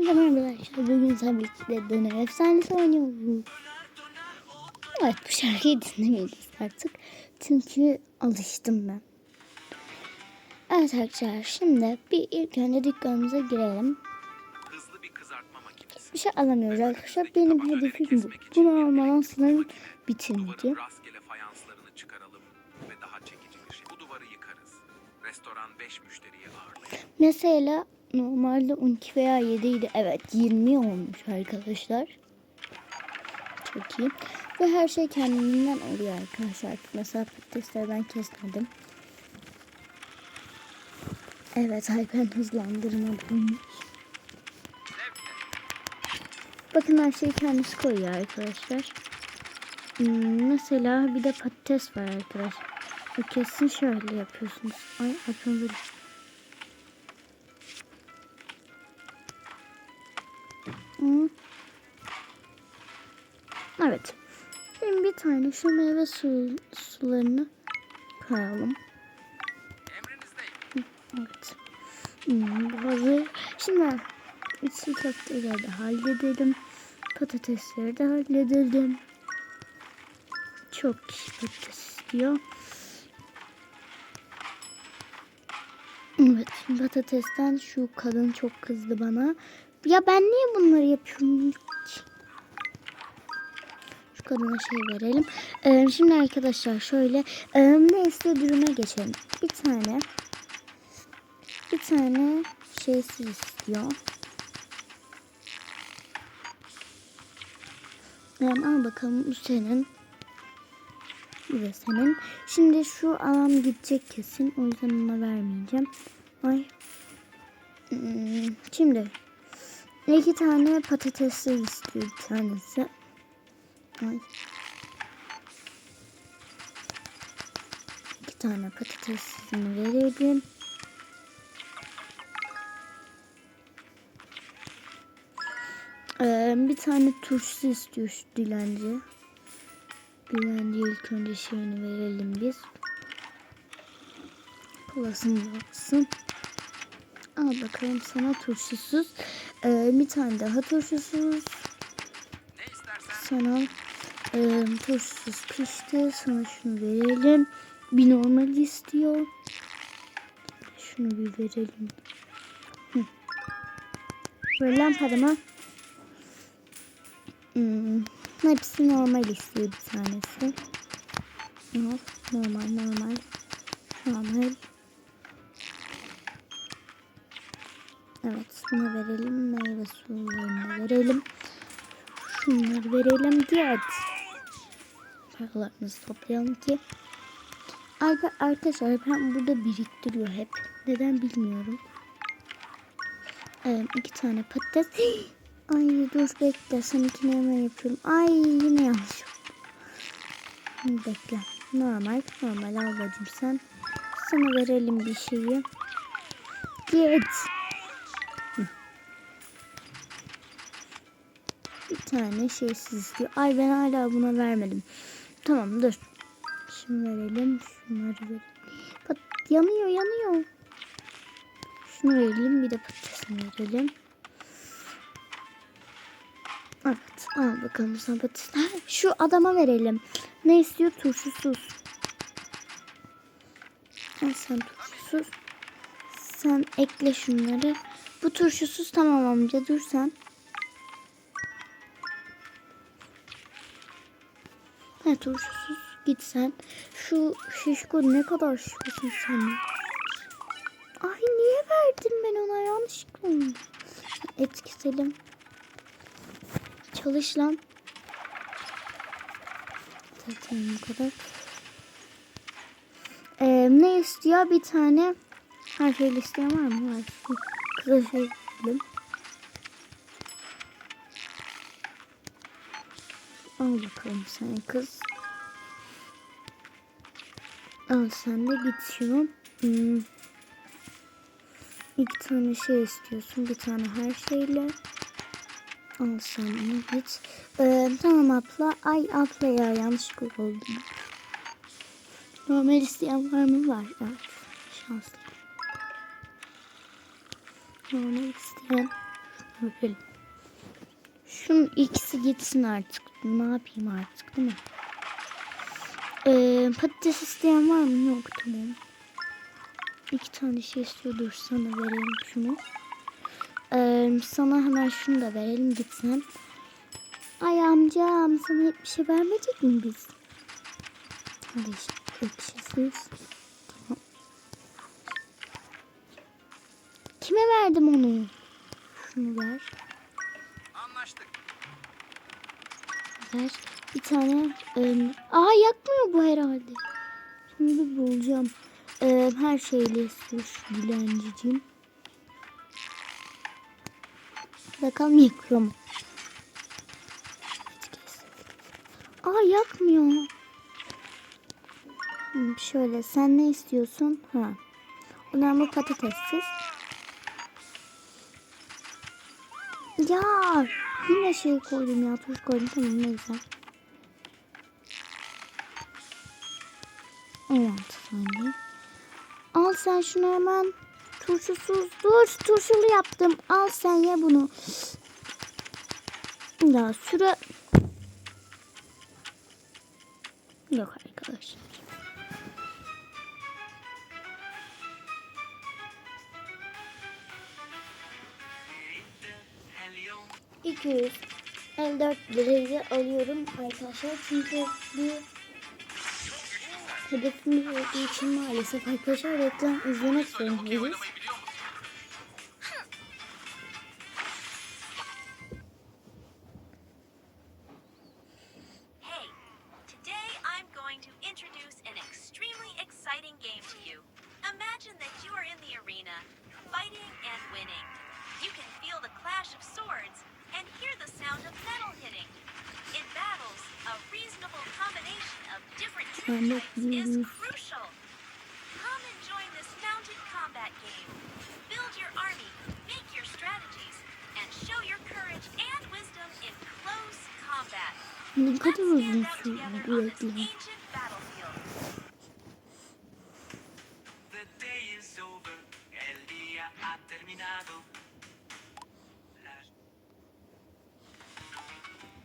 Hepinize merhaba arkadaşlar. Bugün tabii ki de Döner Efsanesi oynuyoruz. Evet bu şarkıyı dinlemeyeceğiz artık. Çünkü alıştım ben. Evet arkadaşlar şimdi bir ilk önce dükkanımıza girelim. Hızlı bir kızartma makinesi. Bir şey alamıyoruz arkadaşlar. Benim hedefim bu. Bunu almadan sınırım bir şey. Bu duvarı yıkarız. Restoran 5 müşteriyi ağırlayın. Mesela normalde 12 veya 7 idi. Evet 20 olmuş arkadaşlar. Çok iyi. Ve her şey kendinden oluyor arkadaşlar. Mesela patatesleri ben kesmedim. Evet Alpen hızlandırmadım. Bakın her şeyi kendisi koyuyor arkadaşlar. Hmm, mesela bir de patates var arkadaşlar. Kesin şöyle yapıyorsunuz. Ay Alpen Evet. Şimdi bir tane şu meyve su, sularını. Emrinizdeyim. Evet. Hmm, bu hazır. Şimdi içi köfteleri de halledelim. Patatesleri de halledelim. Çok kişi patates istiyor. Evet patatesten şu kadın çok kızdı bana. Ya ben niye bunları yapıyorum? Kadına şey verelim. Ee, şimdi arkadaşlar şöyle e, neyse ürüne geçelim. Bir tane bir tane şeysiz istiyor. Yani al bakalım bu senin. Bu da senin. Şimdi şu alan gidecek kesin. O yüzden ona vermeyeceğim. Ay. Hmm, Şimdi iki tane patatesli istiyor bir tanesi. Ay. İki tane patatesini verelim. Ee, bir tane turşusu istiyor şu dilenci. Dilenci ilk önce şeyini verelim biz. Kolasını baksın. Al bakalım sana turşusuz. Ee, bir tane daha turşusuz. Sana e, turşusuz pişti. Sana şunu verelim. Bir normal istiyor. Şunu bir verelim. Hı. Böyle lampadama. Hmm, hepsi normal istiyor bir tanesi. Al, normal normal. Normal. Evet buna verelim. Meyve sularını verelim. Şunları verelim. Diğer paralarımızı toplayalım ki. Arkadaşlar ben burada biriktiriyor hep. Neden bilmiyorum. Evet, iki tane patates. Ay dur bekle. Seninkini hemen yapıyorum. Ay yine yanlış Bekle. Normal. Normal al bacım sen. Sana verelim bir şeyi. Git. Bir tane şeysiz istiyor. Ay ben hala buna vermedim. Tamam dur. Şunu verelim. Şunları verelim. Pat yanıyor yanıyor. Şunu verelim. Bir de patatesini verelim. Evet. Al bakalım sana patates. Ha, Şu adama verelim. Ne istiyor? Turşusuz. Al sen turşusuz. Sen ekle şunları. Bu turşusuz tamam amca. Dur sen. Ha turşusuz. Git sen. Şu şişko ne kadar şişkosun sen? Ay niye verdim ben ona yanlışlıkla oldu. Et keselim. Çalış lan. Zaten bu kadar. Ee, ne istiyor? Bir tane her şey isteyen var mı? Var. Kıza şey. Al bakalım sen kız. Al sen de şunu. Hmm. İki tane şey istiyorsun. Bir tane her şeyle. Al sen onu git. Ee, tamam abla. Ay abla ya yanlışlıkla oldu. Normal isteyen var mı? Var. Evet. Şanslı. Normal isteyen verelim. Şunun ikisi gitsin artık. Ne yapayım artık değil mi? Patates isteyen var mı? Yok tamam. İki tane şey istiyor. Dur sana verelim şunu. Ee, sana hemen şunu da verelim gitsen. Ay amcam sana hep bir şey vermeyecek mi biz? Hadi işte ekşisiz. Tamam. Kime verdim onu? Şunu ver. Anlaştık. Ver. Bir tane. E, aa yakmıyor bu herhalde. Şimdi bulacağım. E, her şeyle istiyor şu dilenciciğim. Bakalım yakıyor mu? Aa yakmıyor. Hmm, Şöyle sen ne istiyorsun? Ha. Bunlar bu patatessiz. Ya yine şey koydum ya tuş koydum tamam neyse. 16 saniye. Al sen şunu hemen. Turşusuz dur turşulu yaptım. Al sen ye bunu. Ya süre... Yok arkadaşlar. İki yüz 54 lirayı alıyorum arkadaşlar. Çünkü bir hedefimiz olduğu için maalesef arkadaşlar reklam izlemek zorundayız.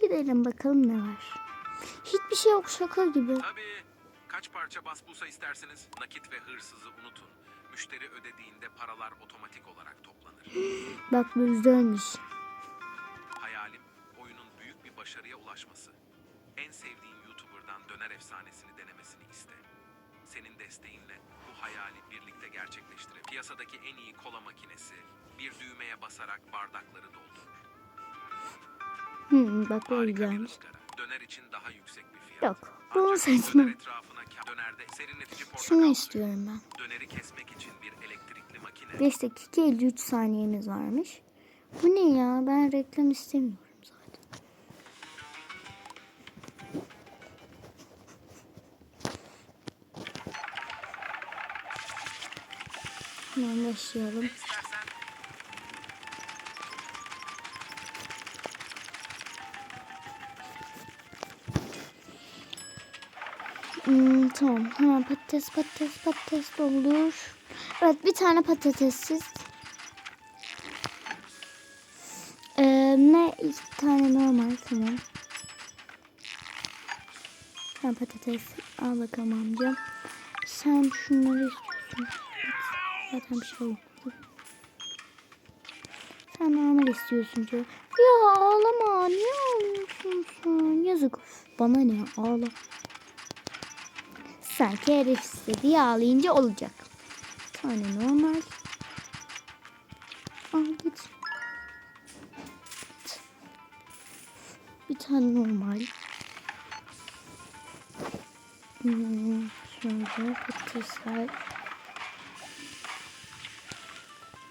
Gidelim bakalım ne var. Hiçbir şey yok şaka gibi. Tabii. Kaç parça basbusa isterseniz nakit ve hırsızı unutun. Müşteri ödediğinde paralar otomatik olarak toplanır. Bak bu güzelmiş. Hayalim oyunun büyük bir başarıya ulaşması. En sevdiğin Döner efsanesini denemesini iste. Senin desteğinle bu hayali birlikte gerçekleştirip piyasadaki en iyi kola makinesi bir düğmeye basarak bardakları doldurur. Hmm, bak güzelmiş. ızgara. Döner için daha yüksek bir fiyat. Yok. Bu portakal Şunu istiyorum ben. Döneri kesmek için bir elektrikli makine. 5 dakika 53 saniyemiz varmış. Bu ne ya? Ben reklam istemiyorum Hemen başlayalım. Hmm, tamam. Ha, patates patates patates doldur. Evet bir tane patatessiz. Ee, ne iki tane normal tamam. Ha, patates al bakalım amcam. Sen şunları istiyorsun. Zaten bir şey olmadı. Sen normal istiyorsun diyor. Ya ağlama niye ağlıyorsun sen? Yazık bana ne ağla. Sanki herif istediği ağlayınca olacak. Tane normal. Al git. Bir tane normal. Hmm, şöyle patatesler.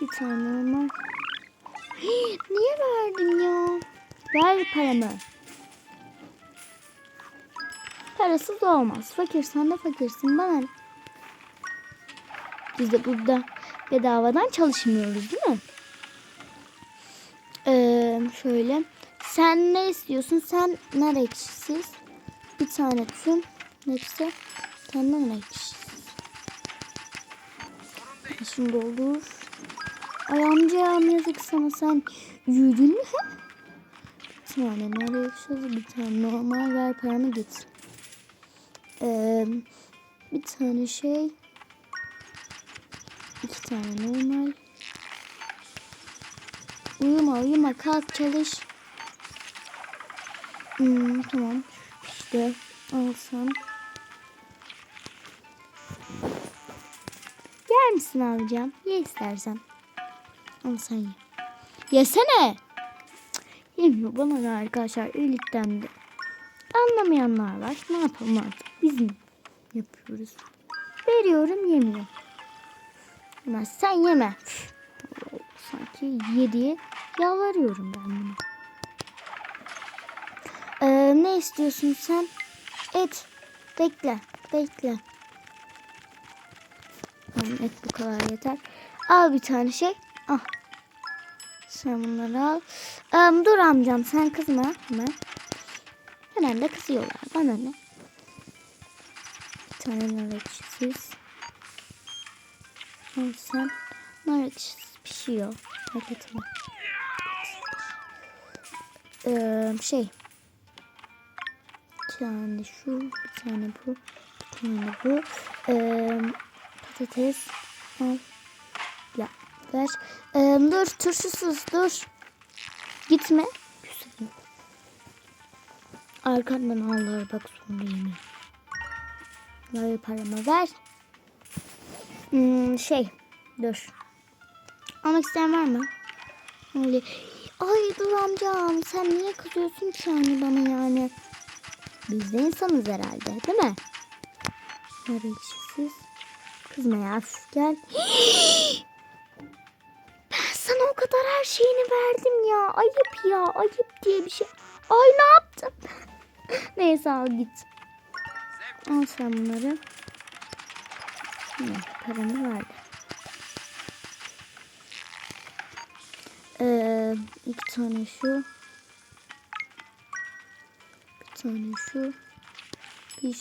Bir tane normal. Niye verdin ya? Ver paramı. Parasız olmaz. Fakirsen de fakirsin bana. Biz de burada bedavadan çalışmıyoruz değil mi? Ee, şöyle. Sen ne istiyorsun? Sen nar. Bir tane tüm. Hepsi. De nar ekşisiz. Şimdi olur. Ay amcam yazık sana sen yürüdün mü? Bir tane nereye yaşıyoruz? Bir tane normal ver paramı git. Ee, bir tane şey. iki tane normal. Uyuma uyuma kalk çalış. Hmm, tamam. İşte alsam. Yer misin abicam? Ye istersen. Ama sen ye. Yesene. Yemiyor bana ne arkadaşlar iyilikten de. Anlamayanlar var. Ne yapalım artık? Biz mi yapıyoruz? Veriyorum yemiyor. Ama sen yeme. Sanki yediye yalvarıyorum ben bunu. Ee, ne istiyorsun sen? Et. Bekle. Bekle. Tamam et bu kadar yeter. Al bir tane şey. Al. Sen bunları al. Ee, dur amcam sen kızma hemen. Hemen de kızıyorlar. Bana ne? Bir tane nar ekşisiz. Sen. Nar ekşisiz pişiyor. Merak etme. Ee, şey. Bir tane şu, bir tane bu, bir tane bu. Ee, patates. Al. Ya ver. Ee, dur turşusuz dur. Gitme. Güzel. Arkandan ağlar bak sonra yemin. Ver paramı ver. Hmm, şey. Dur. Almak isteyen var mı? Öyle. Ay dur amcam sen niye kızıyorsun ki yani bana yani? Biz de insanız herhalde değil mi? Ekşisiz. Kızma ya gel. Sana o kadar her şeyini verdim ya. Ayıp ya ayıp diye bir şey. Ay ne yaptım? Neyse al git. Al sen bunları. Hı, paramı. Ee, iki tane şu. Bir tane şu. Bir.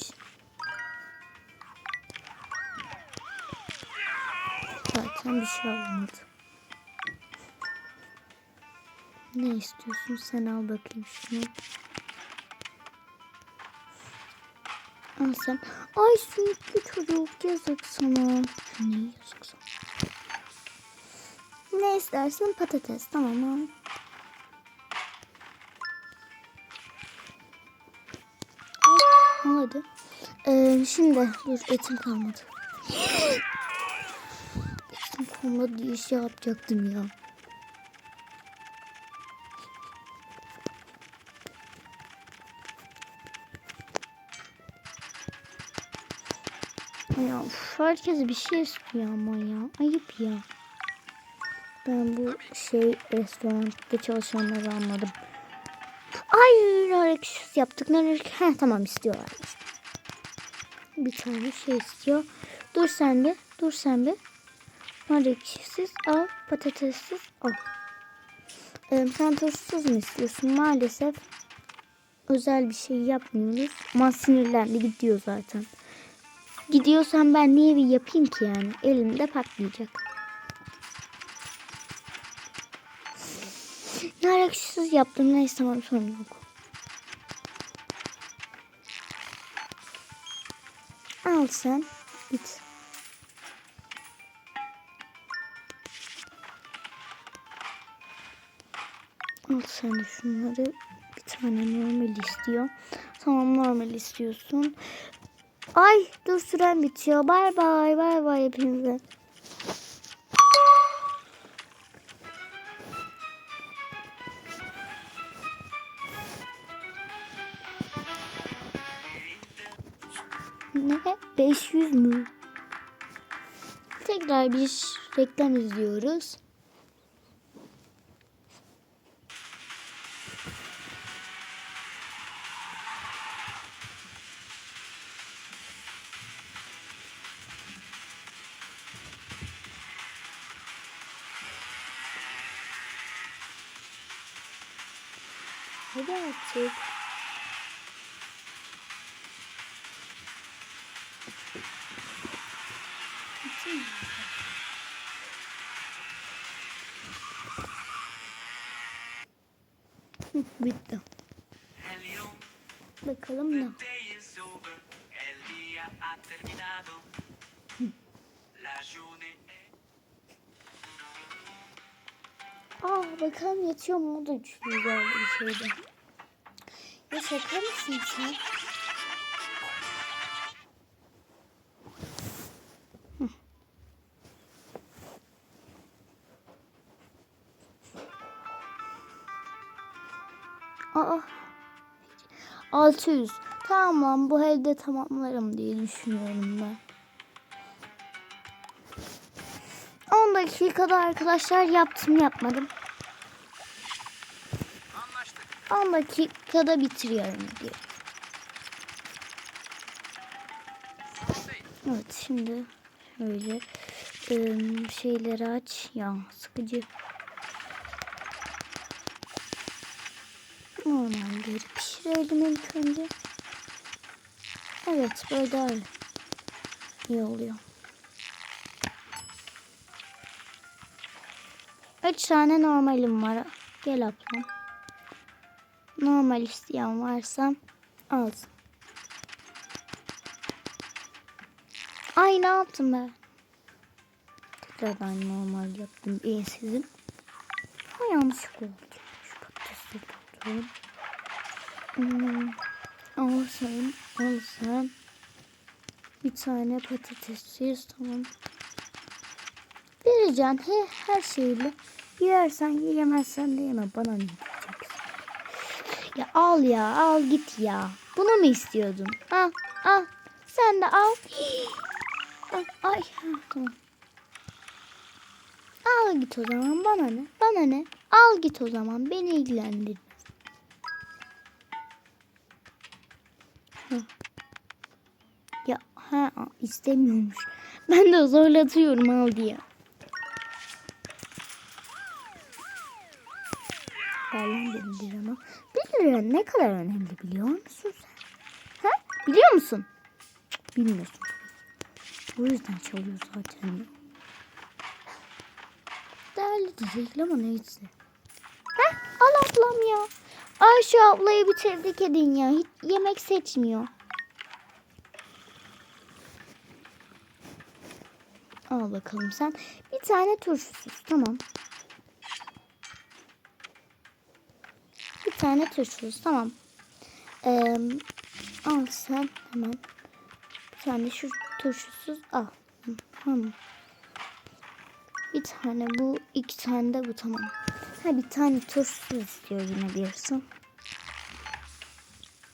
Zaten bir şey olmadı. Ne istiyorsun? Sen al bakayım şunu. Al sen. Ay sürekli çocuk yazık sana. Ne yazık sana? Ne istersin? Patates. Tamam. Al hadi. Ee, şimdi dur etim kalmadı. etim kalmadı diye şey yapacaktım ya. Herkes bir şey istiyor ama ya. Ayıp ya. Ben bu şey restoranda çalışanları anladım. Ay hareketsiz yaptık. Ne Heh, tamam istiyorlar. Bir tane şey istiyor. Dur sen de. Dur sen de. Hareketsiz al. Patatessiz al. Ee, sen tuzsuz mu istiyorsun? Maalesef özel bir şey yapmıyoruz. Ama sinirlendi gidiyor zaten. Gidiyorsan ben niye bir yapayım ki yani? Elimde patlayacak. Naraksız yaptım. Neyse tamam sorun yok. Al sen. Git. Al sen şunları. Bir tane normal istiyor. Tamam normal istiyorsun. Ay dur süren bitiyor. Bay bay bay bay hepinize. Ne? 500 mü? Tekrar bir reklam izliyoruz. Hadi artık. Bitti. Bakalım ne? Aa bakalım yatıyor mu? O da güzel bir şeydi. Şaka mısın sen? Aa. 600. Tamam bu evde tamamlarım diye düşünüyorum ben. 10 dakikada arkadaşlar yaptım yapmadım. Anlaştık. 10 dakikada bitiriyorum değil. Evet şimdi şöyle ım, şeyleri aç. Ya sıkıcı. Normalleri pişirelim ilk önce. Evet böyle daha iyi. oluyor. Üç tane normalim var. Gel ablam. Normal isteyen varsa alsın. Ay ne yaptım ben? Tekrardan normal yaptım. Beyinsizim. Ha yanlışlıkla oldu. Şu patatesleri dolduralım. Hmm. Al sen, al sen. Bir tane patatessiz tamam. Vereceksin he, her şeyle. Yersen ye, yemezsen de yeme. Bana ne? Ya al ya, al git ya. Bunu mu istiyordun? Al, al. Sen de al. Ay, ay tamam. Al git o zaman bana ne? Bana ne? Al git o zaman beni ilgilendirmez. Hı. Ya ha istemiyormuş. Ben de zorlatıyorum al diye. Ver lan benim lira ne kadar önemli biliyor musun sen? Ha? Biliyor musun? Bilmiyorsun. O yüzden çalıyor zaten. Değerli değil ama neyse. Heh, al ablam ya. Ay şu ablayı bir tebrik edin ya. Hiç yemek seçmiyor. Al bakalım sen. Bir tane turşusuz. Tamam. Tane turşusuz. Tamam. Ee, al sen hemen. Bir tane şu turşusuz al. Tamam. Bir tane bu, iki tane de bu tamam. Ha bir tane turşusuz istiyor yine birisi.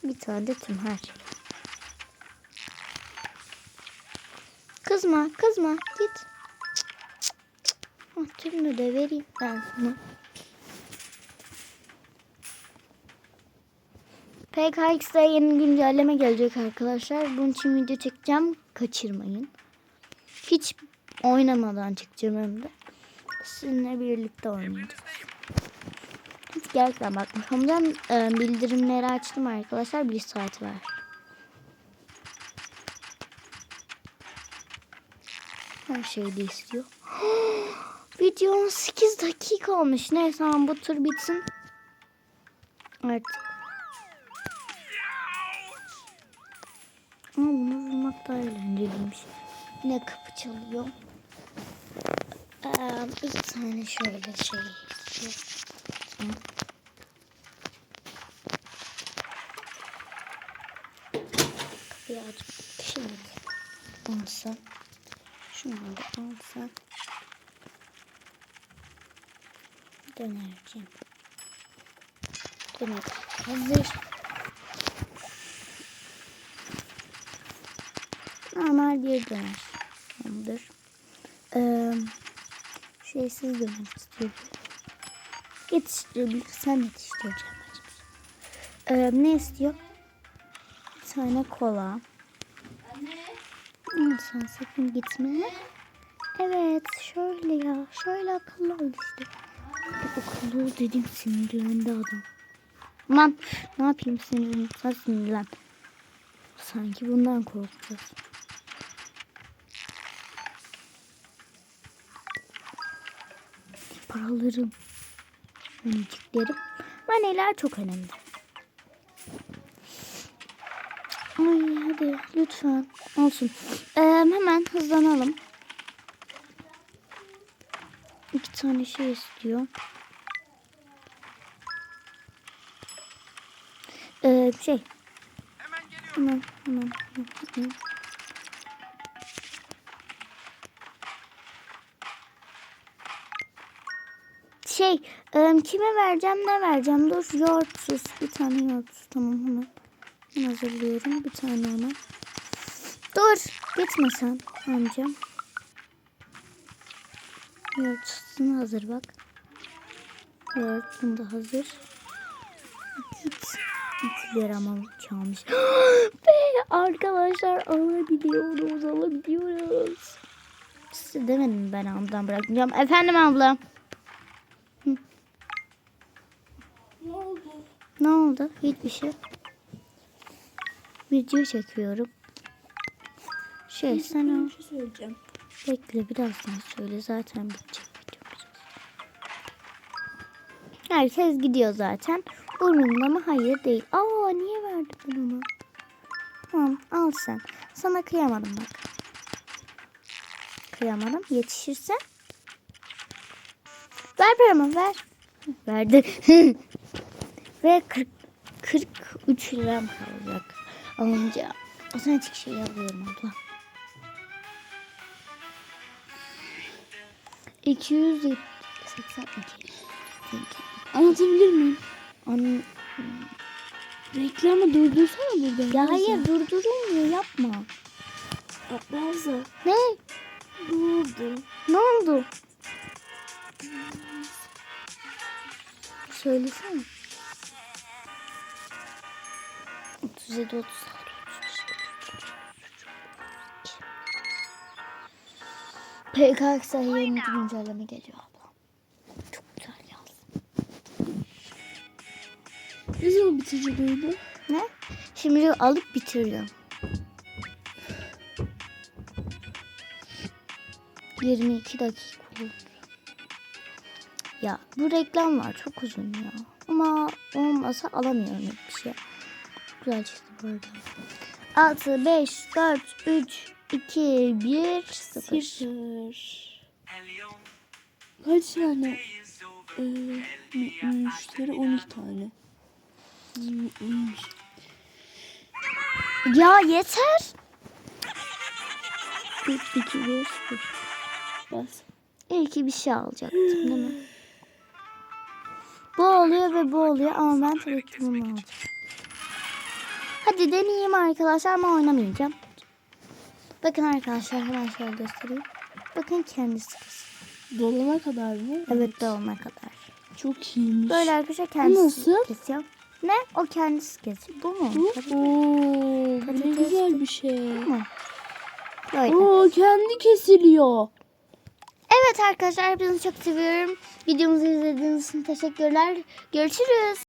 Bir tane de tüm her şey. Kızma, kızma. Git. Ha, tümünü de vereyim ben sana. PKX'de yeni güncelleme gelecek arkadaşlar. Bunun için video çekeceğim. Kaçırmayın. Hiç oynamadan çıkacağım hem de. Sizinle birlikte. Emrinizdeyim. Hiç gerçekten bakmayacağım. Ee, bildirimleri açtım arkadaşlar. Bir saat var. Her şeyi de istiyor. Video 8 dakika olmuş. Neyse ama bu tur bitsin. Artık. Ama bunu vurmak daha eğlenceliymiş. Yine kapı çalıyor. Ee, bir tane şöyle şey. Kapıyı aç. Şimdi alsa. Şunu da alsa. Dönerciğim. Döner. Hazır. Normal bir döner. Tamamdır. Ee, şeysiz döner istiyorum. Yetiştirebilirsen yetiştireceğim. Ee, ne istiyor? Bir tane kola. Anne. Sen sakın gitme. Evet şöyle ya. Şöyle akıllı ol işte. Akıllı ol dedim sinirlendi adam. Aman ne yapayım sinirlen. Sen sinirlen. Sanki bundan korkacağız. Paralarım. Miniciklerim. Haneler çok önemli. Ay hadi lütfen olsun. Ee, hemen hızlanalım. İki tane şey istiyor. Ee, şey. Hemen hemen hemen. hemen. Şey, e, kime vereceğim ne vereceğim? Dur, yoğurtsuz. Bir tane yoğurtsuz. Tamam hemen. Ben hazırlıyorum. Bir tane hemen. Dur, gitme sen amcam. Yoğurtsuzun hazır bak. Yoğurtsun da hazır. Git. Gitler ama çalmış. Be arkadaşlar alabiliyoruz, alabiliyoruz. Size demedim ben abladan bırakmayacağım. Efendim abla. Ne oldu? Ne oldu? Hiçbir şey. Video çekiyorum. Şey sen o. Şey söyleyeceğim. Bekle birazdan söyle. Zaten bitecek video biraz. Herkes gidiyor zaten. Umurumda mı? Hayır değil. Aa niye verdin ben onu? Tamam al sen. Sana kıyamadım bak. Kıyamadım. Yetişirse. Ver paramı ver. Verdi. Ve 40, 43 liram kalacak. Alınca otomatik şey alıyorum abla. 282. Anlatabilir miyim? An Reklamı durdursana burada. ya hayır durdurulmuyor yapma. Bazı. Ne? Durdu. Ne oldu? Söylesene. 37 36 PKK sayılarındaki güncelleme geliyor abla. Çok güzel yaz. Ne zaman bitecek oyunu? Ne? Şimdi alıp bitiriyorum. 22 dakika oldu. Ya bu reklam var çok uzun ya. Ama olmasa alamıyorum hiçbir şey. Güzel çıktı bu arada. 6, 5, 4, 3, 2, 1, 0. Sıfır. El yom Kaç tane is over. e, müşteri? 12 tane. Ya yeter. 1, 2, 1, 0. Bas. İyi ki bir şey alacaktım değil mi? Bu oluyor ve bu oluyor ama ben tabii ki bunu alacağım. Hadi deneyeyim arkadaşlar ama oynamayacağım. Bakın arkadaşlar hemen şöyle göstereyim. Bakın kendisi. Dolana kadar mı? Evet dolana kadar. Çok iyiymiş. Böyle arkadaşlar kendisi nasıl? kesiyor. Ne? O kendisi kesiyor. Bu mu? Bu? Oo, bu ne güzel bir şey. mu? Böyle. Oo, kendi kesiliyor. Evet arkadaşlar hepinizi çok seviyorum. Videomuzu izlediğiniz için teşekkürler. Görüşürüz.